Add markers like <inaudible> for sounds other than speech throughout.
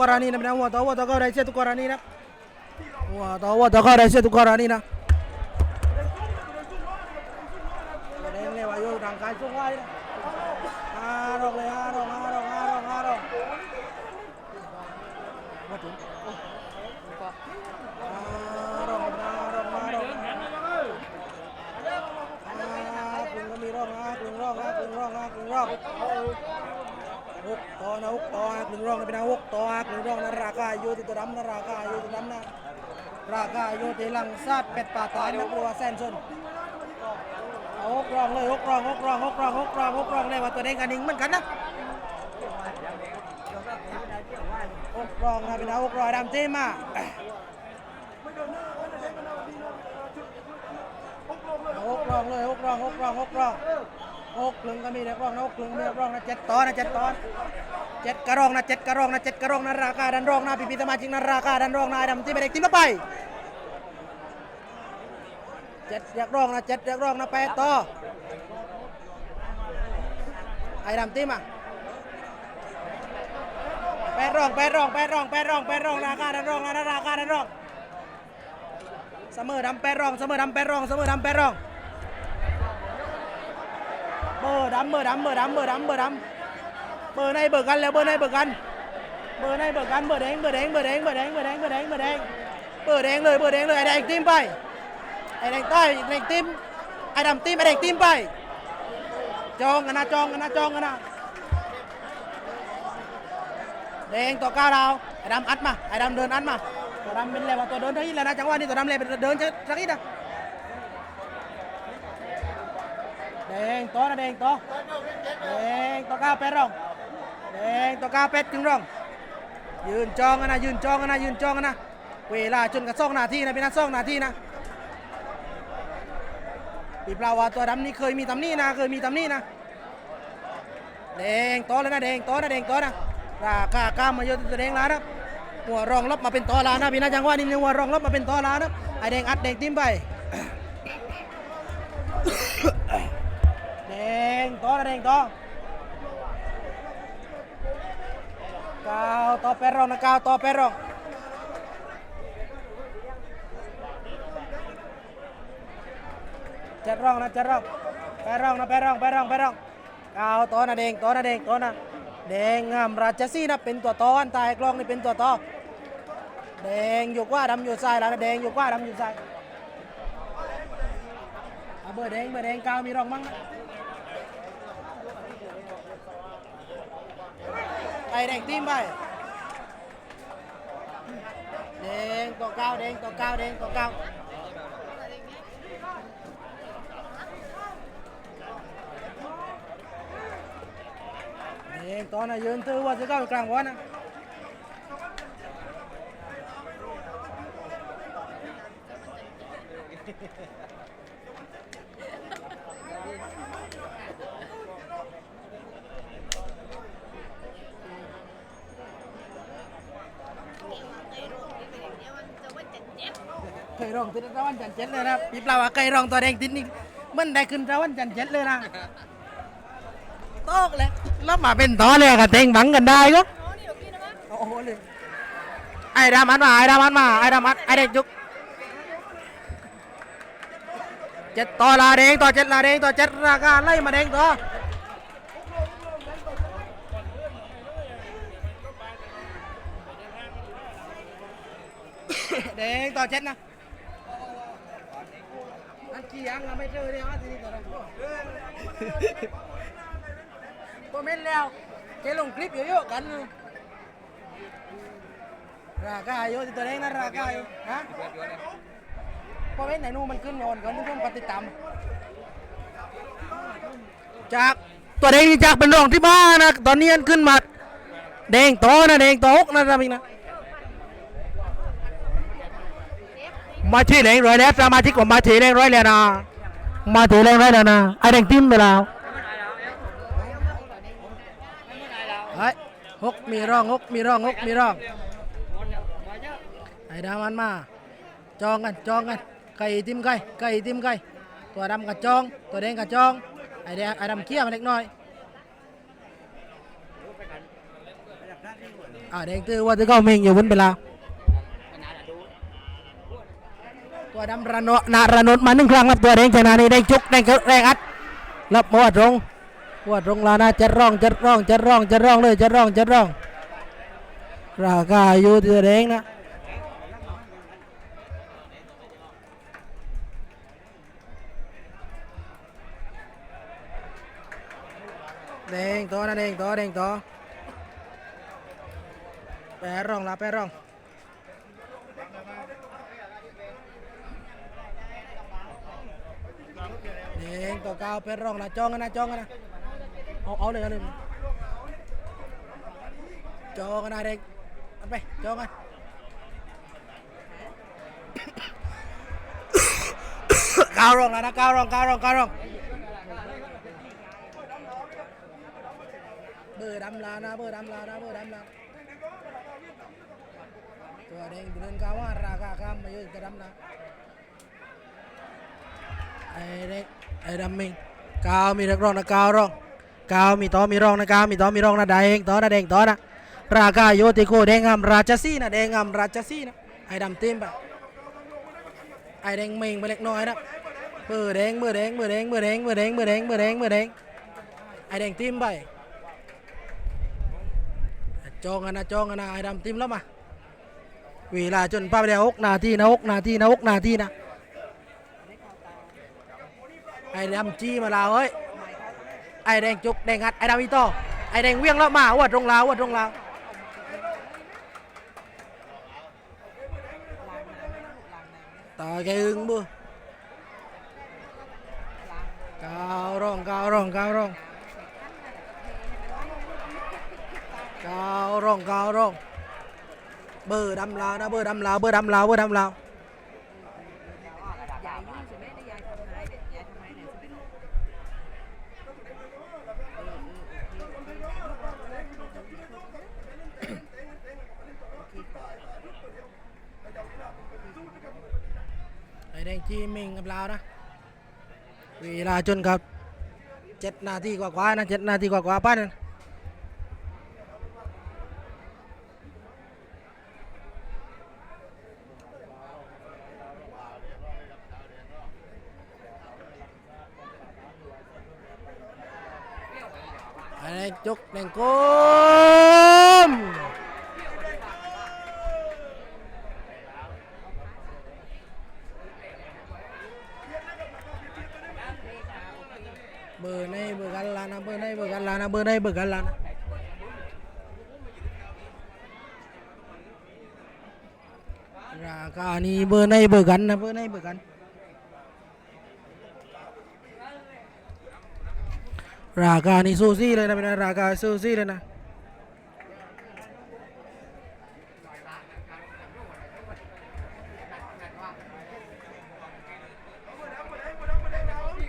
กรณีนะเป็นหัวต่อหัวต่อเข้าได้เสียทุกกรณีนะหัวต่อหัวต่อเข้าได้เสียทุกกรณีนะแดงเลยว่าอยู่ทางกายช่วงไว้นะห้ารองเลยห้ารองห้ารองห้ารองห้ารองมาถึงห้ารองห้ารองห้ารองห้ากลึงก็มีร่องห้ากลึงร่องห้ากลึงร่องห้ากลึงร่อง ต่อนะหกต่อหักหนึ่งร่องนะเป็นนะหกต่อหักหนึ่งร่องนะราคาอยู่ที่ตัวดำนะราคาอยู่ที่ดำนะราคาอยู่ที่หลังซาดเป็ดป่าตายนะกลัวแสนชนเอาหกร่องเลยหกร่องหกร่องหกร่องหกร่องหกร่องเลยว่าตัวเด้งกันนิ่งเหมือนกันนะหกร่องนะเป็นนะหกรองดำเต็มมาเอาหกร่องเลยหกร่องหกร่องหกร่องห กกลึงก็มีนะกรองนะหกกลึงมีนะกรองนะเจ็ดตอนนะเจ็ดตอนเจ็ดกระรองนะเจ็ดกระรองนะเจ็ดกระรองนะราคาดันรองนะพี่พี่สมาชิกนะราคาดันรองนะไอ้ดำที่ไม่ได้ทิ้งก็ไปเจ็ดอยกร้องนะเจ็ดอยกร้องนะแปดต่อไอ้ดำที่มาแปดรองแปดรองแปดรองแปดรองแปดรองราคาดันรองนะราคาดันรองเสมอดำแปดรองเสมอดำแปดรองเสมอดำแปดรอง เบอร์ดำเบอร์ดำเบอร์ดำเบอร์ดำเบอร์ดำเบอร์ในเบอร์กันแล้วเบอร์ในเบอร์กันเบอร์ในเบอร์กันเบอร์แดงเบอร์แดงเบอร์แดงเบอร์แดงเบอร์แดงเบอร์แดงเบอร์แดงเบอร์แดงเลยเบอร์แดงเลยไอ้แดงติ้มไปไอ้แดงใต้ไอ้แดงติ้มไอ้ดำติ้มไอ้แดงติ้มไป จองกันนะจองกันนะจองกันนะแดงตัวก้าวดาวไอ้ดำอัดมาไอ้ดำเดินอัดมาตัวดำเป็นเลยว่าตัวเดินเท่านี้แล้วนะจังหวะนี้ตัวดำเลยเป็นเดินสักนิดนะ แดงตัวก้าวเป็ดจึงรองยืนจองกันนะยืนจองกันนะยืนจองกันนะ เวลาจนกับสองนาทีนะเป็นนัดสองนาทีนะปีปลาว่าตัวดำนี่เคยมีตำหนี้นะเคยมีตำหนี้นะแดงตัวเลยนะแดงตัวนะแดงตัวนะราคาก้ามมาเยอะตัวแดงแล้วนะหัวรองลบมาเป็นตัวลานะพี่นะจังหวะนี้หัวรองลบมาเป็นตัวลานะไอแดงอัดแดงติ้มไป งต่อนะแดงต่อก้าวต่อแปรองนะก้าวต่อแปรองเจ็ดรองนะเจ็ดรองแปรองนะแปรองแปรองแปรองก้าวต่อนะแดงต่อนะแดงต่อนะแดงงามราชสีนะเป็นตัวต่ออันตายกลองนี่เป็นตัวต่อแดงอยู่กว่าดำอยู่ซ้ายแล้วนะแดงอยู่กว่าดำอยู่ซ้ายเอาเบอร์แดงเบอร์แดงก้าวมีรองมั้งนะ tay đèn tim vậy. Đèn có cao đèn có cao đèn có cao. Đèn to này dân tư qua dưới cao càng quá nè. Hehehehe <laughs> ยร้องติดตะวันจันเจ็ดเลยนะพี่เปล่าว่าเคยร้องตัวแดงติดนี่มันได้ขึ้นตะวันจันเจ็ดเลยนะโตกเลยแล้วมาเป็นต่อเลยกันเต็งบังกันได้ก็โอ้โหเลยไอ้ดามันมาไอ้ดามันมาไอ้ดามันไอ้เด็กจุกเจ็ดต่อลาแดงต่อเจ็ดลาแดงต่อเจ็ดราคาไล่มาแดงต่อแดงต่อเจ็ดนะ กี่ยังเราไม่เจอเลยฮะทีนี้ต่อไปก็เม่นแล้วแกลงคลิปเยอะๆกันราคาเยอะตัวแดงนะราคายะฮะพอเม่นไหนนู่นมันขึ้นโยนกันทุกคนปฏิตามจากตัวแดงนี่จากเป็นรองที่บ้านนะตอนนี้อันขึ้นมาแดงโตนะแดงโตกนะนะพี่นะ มาที่แรงร้อยแล้วสมาชิกของมาที่แรงร้อยแล้วนะมาที่แรงร้อยแล้วนะไอแดงติ้มไปแล้วเฮ้ยหกมีร่องหกมีร่องหกมีร่องไอ้ดามันมาจองกันจองกันไก่ติ้มไก่ไก่ติ้มไก่ตัวดำกับจอง ตัวแดงกับจองไอ้แดงไอ้ดำเคี้ยวมาเล็กน้อยอ่าแดงตื้อว่าตื้อเข้าเมงอยู่บนเวลา ตัวดำระโนนาระนดมาหนึ่งครั้งครับตัวแดงชนะนี่แดงจุกแดงเกิดแดงอัดรับหัวตรงหัวตรงลานะจะร้องจะร้องจะร้องจะร้องเลยจะร้องจะร้องราคาอยู่ที่ตัวแดงนะแดงตัวนะแดงตัวแดงตัวแปรร้องละแปรร้อง เด้ งตัวเก้าเป็นร่องนะจ้องกันนะจ้องกันนะเอาเอาเลยเอาเลยจ้องกันนะเด็กไปจ้องกันก้าวร่องแล้วนะก้าวร่องก้าวร่องก้าวร่องเบอร์ดำลานะเบอร์ดำลานะเบอร์ดำลาตัวแดงเดินก้าวว่าราคาข้ามมาเยอะจะดำนะไอ้เด็ก ไอ้ดำมิงกาวมีนักร้องนะกาวร้องกาวมีต่อมีร้องนะกาวมีต่อมีร้องนะแดงต่อนะแดงต่อนะราคาโยติโกแดงงามราชสีนะแดงงามราชสีนะไอ้ดำเต็มไปไอ้แดงมิงไปเล็กน้อยนะเบอร์แดงเบอร์แดงเบอร์แดงเบอร์แดงเบอร์แดงเบอร์แดงเบอร์แดงเบอแดงไอ้แดงเต็มไปจองกันนะจองกันนะไอ้ดำเต็มแล้วมาเวลาจนป้าไปแล้วหกนาทีนะหกนาทีนะหกนาทีนะ อ้ดำจี้มาลาวเฮ้ย ไอ้แดงจุกแดงงัดไอ้ดำอีโต้ไอ้แดงเวียงแล้วมาวัดตรงลาววัดตรงลาวตาแกอึ้งบุกาวร้องกาวร้องกาวร้องกาวร้องกาวร้องเบอร์ดำลาวนะเบอร์ดำลาวเบอร์ดำลาวเบอร์ดำลาว แดงจีมิงกับเราวนะเวลาจนกับเจ็ดนาทีกว่าๆนะเจ็ดนาทีกว่าๆป้านะไอ้แดงจุก बर नाही बघायला ना बर नाही बघायला ना बर नाही बघायला ना रागा आणि बर नाही बघान ना बर नाही बघान रागा आणि सोसी เลยนะ रागा सोसी เลย ना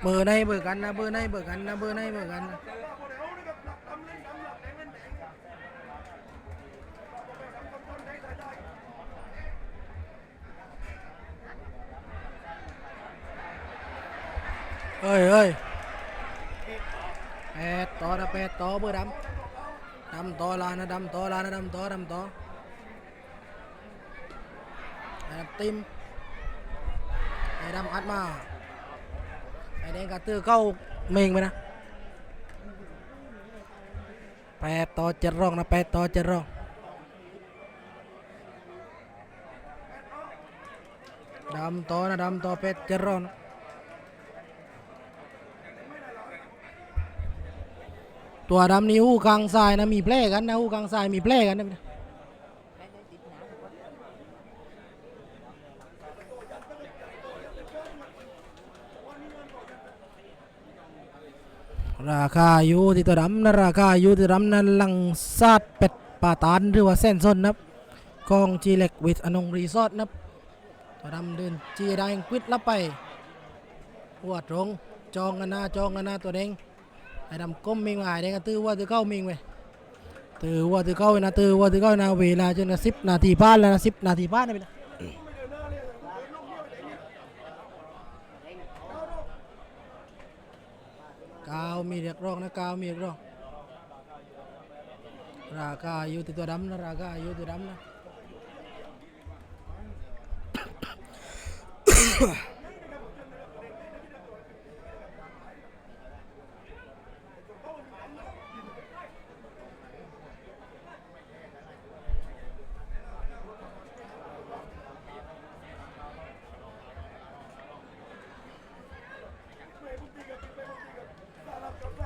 bờ này bờ gắn là bờ này bờ gắn là bờ này bờ gắn là. ơi ơi. Pet to là pet to bơ đâm đâm to là nó đâm to là nó đâm to đâm to. Đâm tim để đâm ăn mà. แดงกาเตอร์เข้าเมงไปนะแปดต่อจะร้องนะแปดต่อจะร้องดำต่อนะดำต่อแปดเจะดรองตัวดำนี่หูกลางทรายนะมีแพร่กันนะหูกลางทรายมีแพร่กันนะ ราคาอยู่ที่ตัวดำนะราคาอยู่ที่ตัวดำนั้นลังซาดเป็ดป่าตานหรือว่าเส้นส้นนะครับกองจีเล็กวิทอนงรีสอร์ทนะครับตัวดำเดินจีได้ควิดรับไปหัวตรงจองกันหน้าจองกันหน้าตัวเด้งไอ้ดำก้มมิงมาไอ้แดงก็ตื้อว่าตื้อเข้ามิงไปตื้อว่าตื้อเข้านะตื้อว่าตื้อเข้านะเวลาจนนะสิบนาทีผ่านแล้วนะสิบนาทีผ่านนะพี่นะกาว มีเรียกร้องนะกาวมีเรียกร้องราคาอยู่ติดตัวดำนะราคาอยู่ตัวดำนะ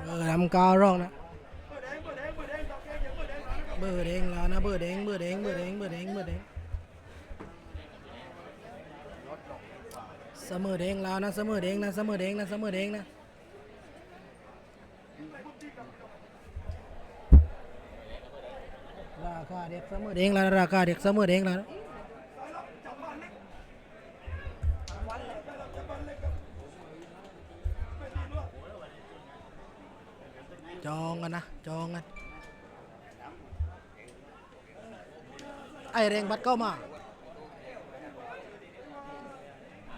เบอร์ดำ กาวร่องนะเบอร์แดงแล้วนะเบอร์แดงเบอร์แดงเบอร์แดงเบอร์แดงเบอร์แดงเสมอแดงแล้วนะเสมอแดงนะเสมอแดงนะเสมอแดงนะราคาเด็กเสมอแดงแล้วราคาเด็กเสมอแดงแล้วนะจองกันนะ จองกันไอแรงบัดเข้ามา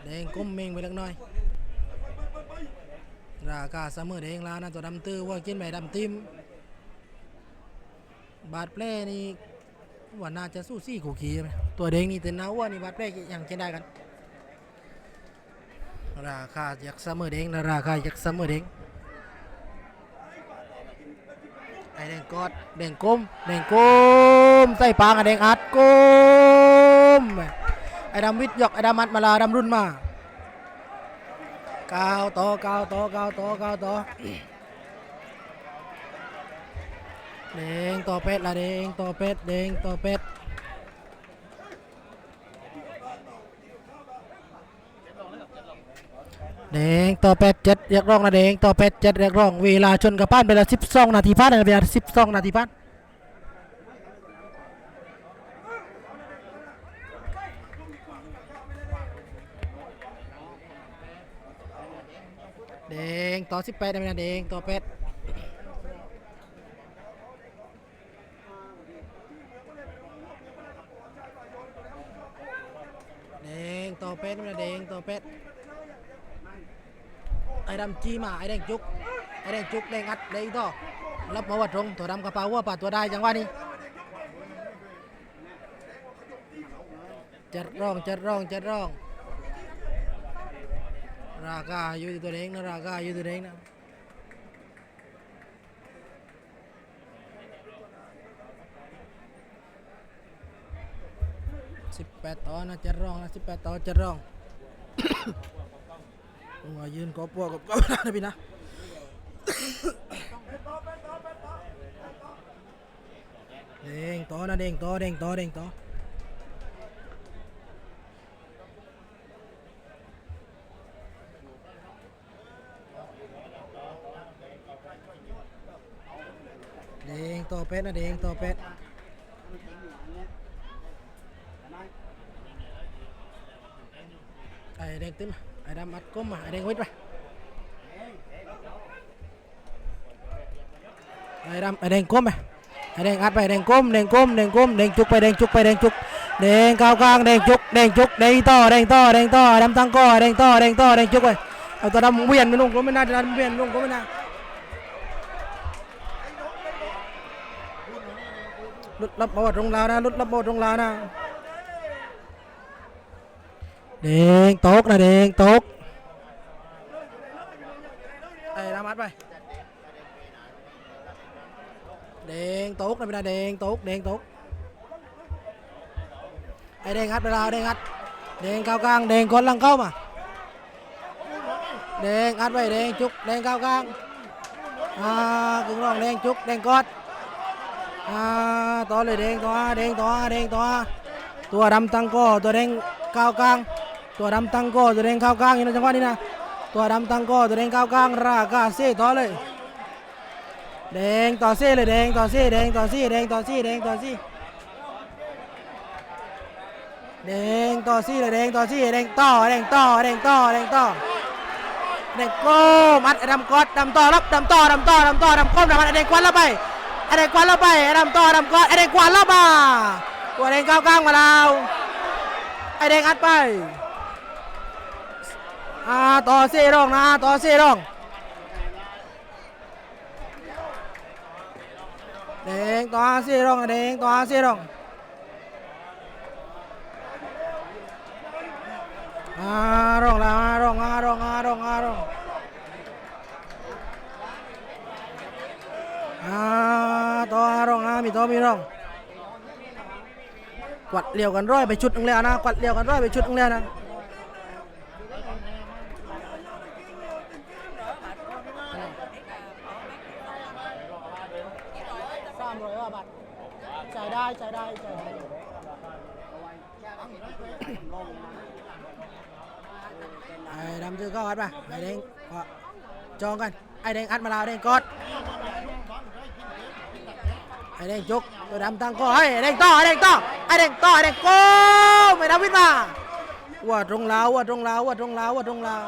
แดงก้มเมงไปเล็กน้อย ราคาเสมอแดงแล้วนะตัวดำตื้อว่ากินใบดำติมบาดแผลนี่ว่าน่าจะสู้ซี่กูขี่ไหมตัวแดงนี่แต่นาว่านี่บาดแผลยังกินได้กัน ราคาอยากเสมอแดงนะราคาอยากเสมอแดง ไอแดงกอดแดงก้มแดงก้มใส่ปางไอแดงอัดก้มไอดำวิทย์หยอกไอดำมัดมาลาดำรุ่นมากาวต่อกาวต่อกาวต่อกาวต่อแดงต่อเป็ดละแดงต่อเป็ดแดงต่อเป็ด แดงต่อเป็ดเจ็ดเรียกร้องนะแดงต่อเป็ดเจ็ดเรียกร้องเวลาชนกับป้านเวลาสิบสองนาทีพัดนเวลาสิบสองนาทีพัดแดงต่อสิบแปดนะแดงต่อเป็ดแดงต่อเป็ดนะแดงต่อเป็ด ไอ้ดำจีมาไอ้แดงจุกไอ้แดงจุกแดงอัดแดงต่อรับมาวัดตรงตัวดำกระเป๋าว่าป่าตัวได้จังหวะนี้จัดร่องจัดร่องจัดร่อง ราคาอยู่ที่ตัวเองนะราคาอยู่ที่ตัวเองนะสิบแปดต่อนะจัดร่องนะสิบแปดต่อจัดร่อง มายืนกอปัวกับก็ไม่ได้นะพี่นะเด้งต่อนะเด้งต่อเด้งต่อเด้งต่อเด้งต่อเป็ดนะเด้งต่อเป็ดไอ้เด้งตึ้ม ไอ้ดำอัดก้มมาไอ้เด้งวิทย์ไปไอ้ดำไอ้เด้งก้มไปไอ้เด้งอัดไปเด้งก้มเด้งก้มเด้งก้มเด้งจุกไปเด้งจุกไปเด้งจุกเด้งก้าวกลางเด้งจุกเด้งจุกเด้งต่อเด้งต่อเด้งต่อดำตั้งก้อเด้งต่อเด้งต่อเด้งจุกไปเอาตัวดำเวียนไม่ลงก็ไม่น่าจะดำเวียนลงก็ไม่น่าลุดรับมาวัดตรงลาวนะลุดรับมาวัดตรงลาวนะ เด้งตกนะเด้งตกไอ้รามัดไปเด้งตกนะเป็นไงเด้งตกเด้งตกไอ้เด้งอัดไปแล้วเด้งอัดเด้งก้าวกลางเด้งคนลังเข้ามาเด้งอัดไปเด้งจุกเด้งก้าวกลางอ่ากึ่งรองเด้งจุกเด้งกอดอ่าต่อเลยเด้งต่อเด้งต่อเด้งต่อตัวดำตั้งก้อตัวเด้งก้าวกลาง ตัวดำตั้งโก้ตัวแดงเข้ากลางอยู่ในจังหวะนี้นะตัวดำตั้งโก้ตัวแดงเข้ากลางรากาเซ่ต่อเลยแดงต่อเซ่เลยแดงต่อเซ่แดงต่อเซ่แดงต่อเซ่แดงต่อเซ่แดงต่อเซ่เลยแดงต่อเซ่แดงต่อแดงต่อแดงต่อแดงต่อแดงโก้มัดดำกอดดำต่อรับดำต่อดำต่อดำต่อดำก้มดำมัดแดงควันแล้วไปแดงควันแล้วไปดำต่อดำกอดไอ้แดงควันแล้วมาตัวแดงเข้าวกลางมาแล้วไอแดงอัดไป อ่าต่อเซ่ร่องนะต่อเซ่ร่องแดงต่อเสียรองนะแดงต่อเสียรองอารองละอารองอารองอารองอารองอาต่ออารองอามีต่อมีรองกวัดเลี้ยวกันร้อยไปชุดนึงแล้วนะกวัดเลี้ยวกันร้อยไปชุดนึงแล้วนะ สามร้อยบาทจ่ายได้จ่ายได้จ่ายได้ไคือข้าวอัดป่ะไอ้แดงก็จองกันไอ้แดงอัดมาลาวแดงกอดไอ้แดงจุกตัวดำตั้งก็ให้ไอ้แดงต่อไอ้แดงต่อไอ้แดงต่อไอ้แดงโก้ไม่ดำวิทย์มาว่าตรงลาวว่าตรงลาวว่าตรงลาวว่าตรงลาว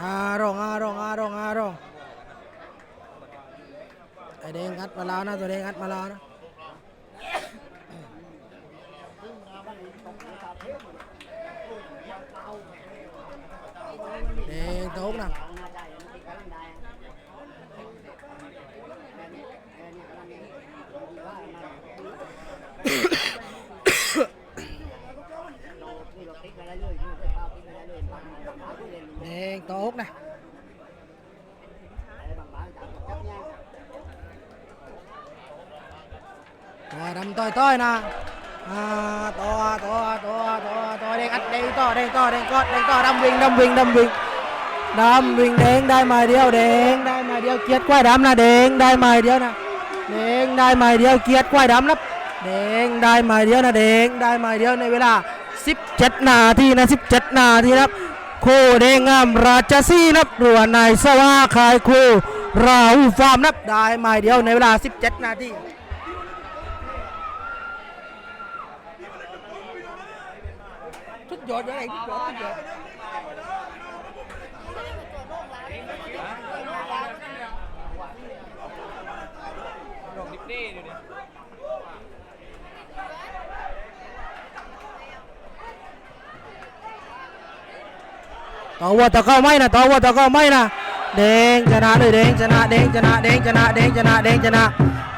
อารองอารองอารองอารองไอแดงงัดมาล้วนะตัวแดงงัดมาล้วนะ อ่าตัวตัวตัวตัวตัวเด้งอัดเด้งต่อเด้งต่อเด้งกอ ดำวิ่งดำวิ่งดงดำวิ่งเด้งได้มาเดียวเด้งได้มาเดียวเกียร์ควายดำนะเด้งได้มาเดียวนะเด้งได้มาเดียวเกียร์ควายดำนะเด้งได้มาเดียวนะเด้งได้มาเดียวในเวลา 17 นาทีนะ 17 นาทีครับโคเด้งงามราชสีนับรัวนายสวาขายโคราหูฟาร์มนับได้มาเดียวในเวลา 17 นาทีทุกยอดอะไรทุกยอดทุกยอด ต่อวัวตะเข้าไม่นะต่อวัวตะเข้าไม่นะแดงชนะเลยแดงชนะแดงชนะแดงชนะแดงชนะแดงชนะ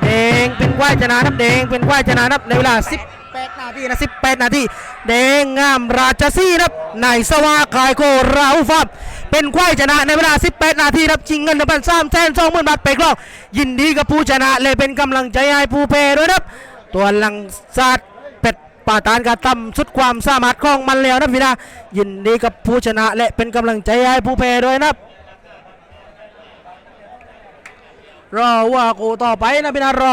แดงเป็นควายชนะนับแดงเป็นควายชนะนับในเวลา 18 นาทีนะ18 นาทีแดงงามราชสีนับในสวาคายโกราอุฟับเป็นควายชนะในเวลา 18 นาทีนับชิงเงินหนึ่งพันสามแสนสองหมื่นบาทไปครองยินดีกับผู้ชนะเลยเป็นกำลังใจให้ผู้แพ้ด้วยนะครับตัวหลังซาด ปาตานกาตำสุดความสามารถของมันแล้วนะพี่นะยินดีกับผู้ชนะและเป็นกำลังใจให้ผู้แพ้ด้วยนะครับรอว่ากูต่อไปนะพี่นะรอ